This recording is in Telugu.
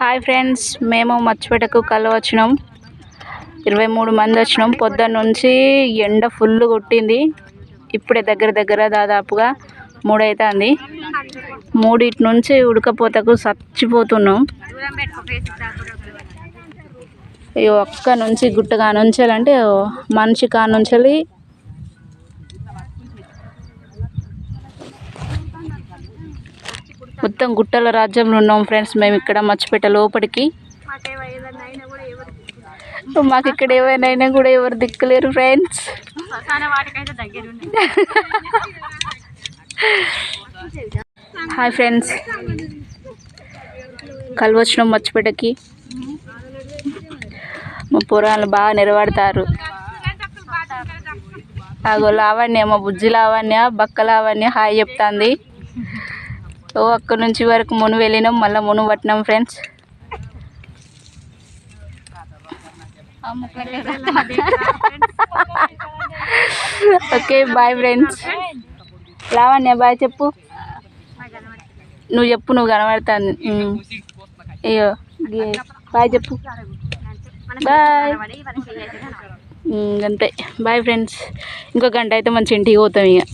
హాయ్ ఫ్రెండ్స్ మేము మర్చిపెట్టకు కల వచ్చినాం. ఇరవై మూడు మంది వచ్చినాం. పొద్దున్న నుంచి ఎండ ఫుల్ కొట్టింది. ఇప్పుడే దగ్గర దగ్గర దాదాపుగా మూడవుతుంది మూడిటి నుంచి ఉడకపోతకు చచ్చిపోతున్నాం. ఈ ఒక్క నుంచి గుట్ట కానుంచాలంటే మనిషి కానుంచాలి మొత్తం గుట్టల రాజ్యంలో ఉన్నాం ఫ్రెండ్స్. మేము ఇక్కడ మర్చిపెట్ట లోపలికి. మాకు ఇక్కడ ఏమైనా కూడా ఎవరు దిక్కులేరు ఫ్రెండ్స్. Hi friends. కలవచ్చినాం మర్చిపెట్టకి మా పురాణాలు బాగా నిలబడతారు అగో లావణ్య మా బుజ్జి లావణ్య బక్క లావణ్య హాయ్ చెప్తాంది. ఓ అక్కడి నుంచి వరకు మును వెళ్ళినాం మళ్ళీ మును పట్టినాం friends okay bye friends Lavanya bye చెప్పు. నువ్వు చెప్పు నువ్వు కనబడతాను అయ్యో బాయ్ చెప్పు. బాయ్ అంతే. బాయ్ ఫ్రెండ్స్ ఇంకో గంట అయితే మంచి ఇంటికి పోతాం ఇక.